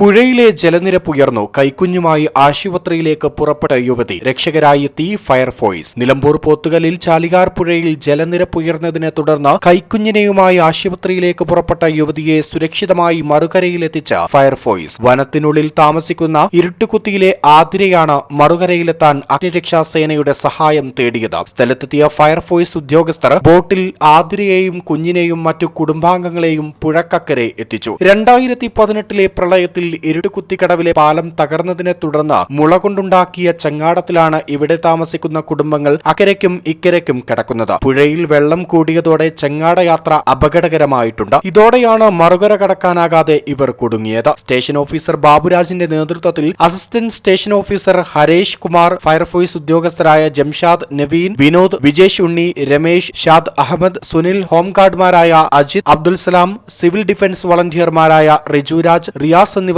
പുഴയിലെ ജലനിരപ്പ് ഉയർന്നു. കൈക്കുഞ്ഞുമായി ആശുപത്രിയിലേക്ക് പുറപ്പെട്ട യുവതി രക്ഷകരായി എത്തി ഫയർഫോഴ്സ്. നിലമ്പൂർ പോത്തുകലിൽ ചാലികാർ പുഴയിൽ ജലനിരപ്പ് ഉയർന്നതിനെ തുടർന്ന് കൈക്കുഞ്ഞിനെയുമായി ആശുപത്രിയിലേക്ക് പുറപ്പെട്ട യുവതിയെ സുരക്ഷിതമായി മറുകരയിലെത്തിച്ച ഫയർഫോഴ്സ്. വനത്തിനുള്ളിൽ താമസിക്കുന്ന ഇരുട്ടുകുത്തിയിലെ ആതിരയാണ് മറുകരയിലെത്താൻ അഗ്നിരക്ഷാ സേനയുടെ സഹായം തേടിയത്. സ്ഥലത്തെത്തിയ ഫയർഫോഴ്സ് ഉദ്യോഗസ്ഥർ ബോട്ടിൽ ആതിരയെയും കുഞ്ഞിനെയും മറ്റു കുടുംബാംഗങ്ങളെയും പുഴക്കക്കരെ എത്തിച്ചു. രണ്ടായിരത്തി പതിനെട്ടിലെ പ്രളയത്തിൽ ഇരുട്ടുകുത്തിക്കടവിലെ പാലം തകർന്നതിനെ തുടർന്ന് മുള കൊണ്ടുണ്ടാക്കിയ ചങ്ങാടത്തിലാണ് ഇവിടെ താമസിക്കുന്ന കുടുംബങ്ങൾ അക്കരയ്ക്കും ഇക്കരയ്ക്കും കിടക്കുന്നത്. പുഴയിൽ വെള്ളം കൂടിയതോടെ ചങ്ങാട യാത്ര അപകടകരമായിട്ടുണ്ട്. ഇതോടെയാണ് മറുകര കടക്കാനാകാതെ ഇവർ കുടുങ്ങിയത്. സ്റ്റേഷൻ ഓഫീസർ ബാബുരാജിന്റെ നേതൃത്വത്തിൽ assistant station officer Haresh Kumar fire force ഉദ്യോഗസ്ഥരായ Jamshad Naveen Vinod Vijesh Unni Ramesh Shad Ahammed Sunil ഹോംഗാർഡുമാരായ അജിത് അബ്ദുൽ സലാം സിവിൽ ഡിഫൻസ് വളണ്ടിയർമാരായ റിജുരാജ് റിയാസ് എന്നിവർ